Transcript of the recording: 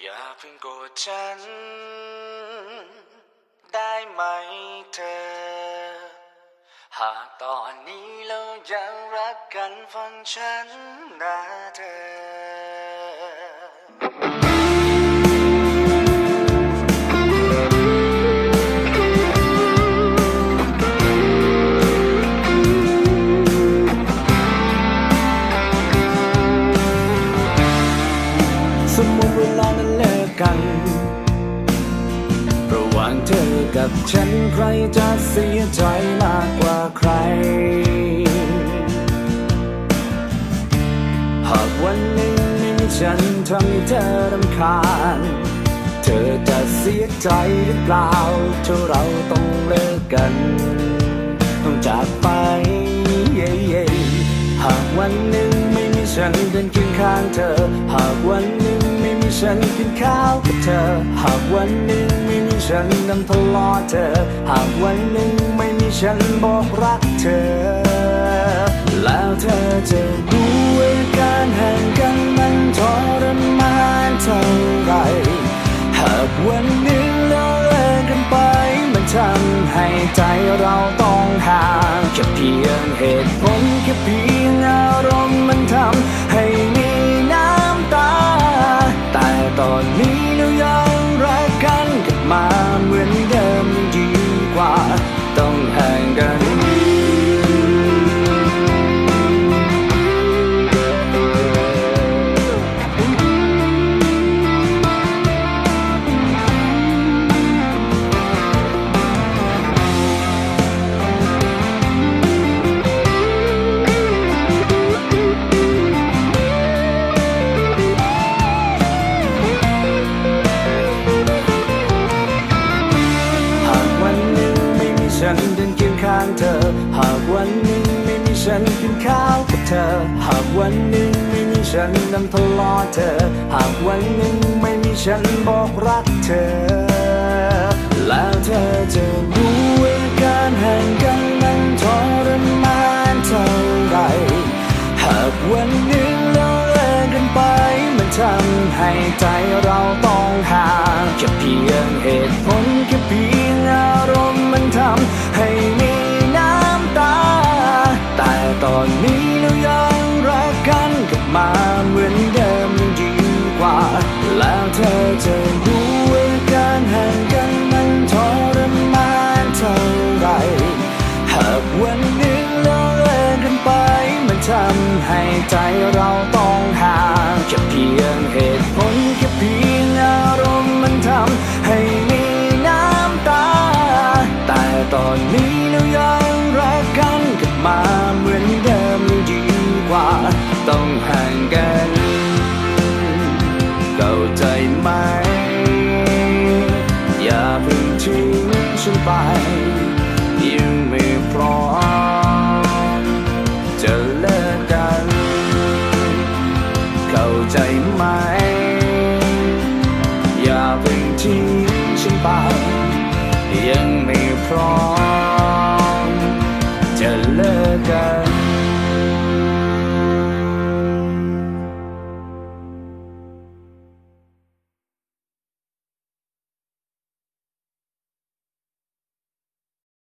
อย่าเพิ่งโกรธฉัน ได้ไหมเธอ หากตอนนี้เรายังรักกันฟังฉันนะเธอ กัน ระหว่างเธอกับฉันใครจะเสียใจมากกว่าใคร หากวันหนึ่งไม่มีฉันทำให้เธอรำคาญ เธอจะเสียใจหรือเปล่าถ้าเราต้องเลิกกัน ต้องจากไปหากวันหนึ่งไม่มีฉันเดินเคียงข้างเธอ หากวันหนึ่ง ฉันกินข้าวกับเธอ หากวันหนึ่งไม่มีฉันนำทะเลาะเธอ หากวันหนึ่งไม่มีฉันบอกรักเธอ แล้วเธอจะรู้ว่าการห่างกันมันทรมานเท่าไร หากวันหนึ่งเราเลิกกันไป มันทำให้ใจเราต้องห่างแค่เพียงเหตุผลแค่เพียงอารมณ์ กินข้าวกับเธอ หากวันหนึ่งไม่มีฉันนำทะเลาะเธอ หากวันหนึ่งไม่มีฉันบอกรักเธอ แล้วเธอจะรู้ว่าการห่างกันมันทรมานเท่าไร หากวันหนึ่งเราเลิกกันไป มันทำให้ใจเราต้อง อนนี้เรายังรักกันกลับมาเหมือนเดิมยังดีกว่า แล้วเธอจะรู้ว่าการห่างกันมันทรมานเท่าไร หากวันหนึ่งเราเลิกกันไป มันทำให้ใจเราต้องห่างแค่เพียงเหตุ เข้าใจไหม อย่าเพิ่งทิ้งฉันไป